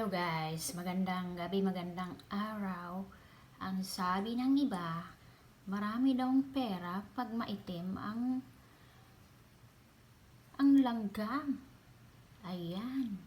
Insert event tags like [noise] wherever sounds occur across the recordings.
Hello guys, magandang gabi, magandang araw. Ang sabi ng iba, marami daw pera pag maitim ang ang langgam. Ayan.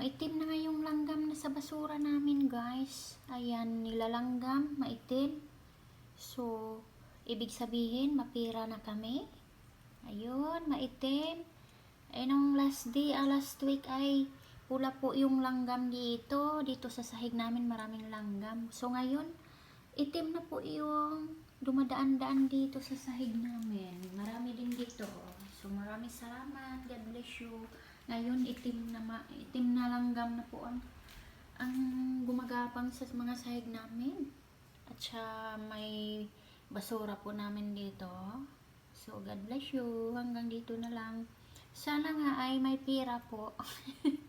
Maitim na nga yung langgam na sa basura namin guys. Ayan, nilalanggam, maitim. So, ibig sabihin, mapira na kami. Ayun, maitim. Eh, nung last day, ah, last week ay pula po yung langgam dito. Dito sa sahig namin maraming langgam. So, ngayon, itim na po yung dumadaan-daan dito sa sahig namin. Marami din dito. So, maraming salamat. God bless you. Ngayon, itim na, ma- itim na langgam na po ang, ang gumagapang sa mga sahig namin. At siya may basura po namin dito. So, God bless you. Hanggang dito na lang. Sana nga ay may pira po. [laughs]